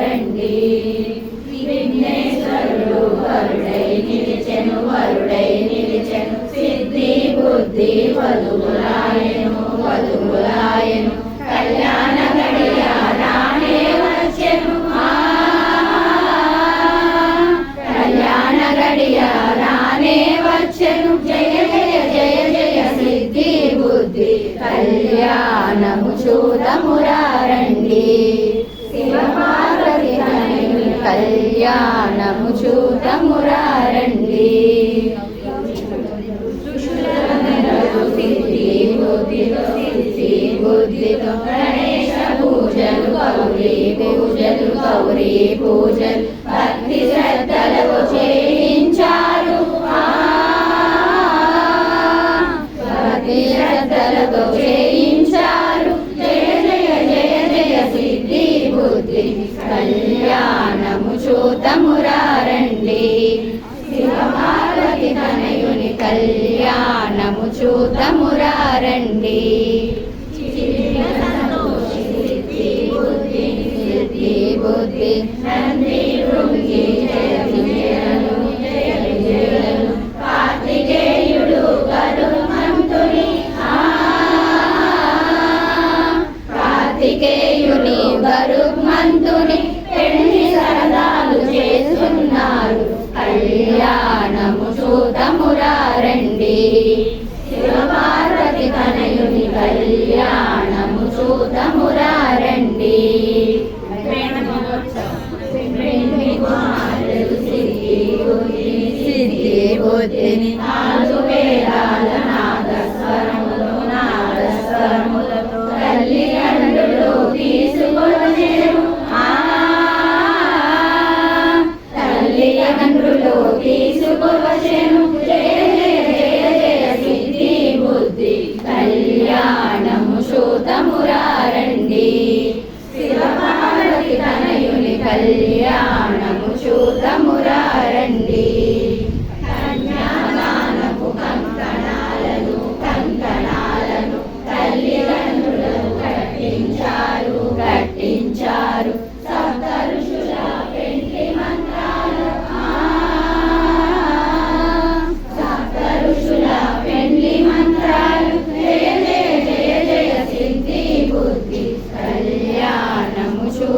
రండి విఘ్నేశ్వరుడు వరుడై నిలిచెను వరుడై నిలిచెను. సిద్ధి బుద్ధి వధువులాయను వధువులాయను కళ్యాణ గడియ రానే వచ్చెను కళ్యాణ గడియ రానే వచ్చెను. జయ జయ జయ జయ సిద్ధి బుద్ధి కళ్యాణము చూ కళ్యాణము చూడమురారండి బుద్ధితో గణేశ పూజలు గౌరీ పూజలు గౌరీ పూజలు భక్తి శ్రద్ధ కళ్యాణము చూతమురారండి. శివపార్వతి తనయుని కళ్యాణము చూతమురారండి. బుద్ధి బుద్ధి గరుత్మంతుని పెళ్ళి సరదాలు చేస్తున్నారు. కళ్యాణము చూతమురారండి శివపార్వతి తనయుని కళ్యాణము చూతమురారండి సిద్ధి బుద్ధిని కళ్యాణము శూతమురారండి శివపార్వతి తనయుని కళ్యాణ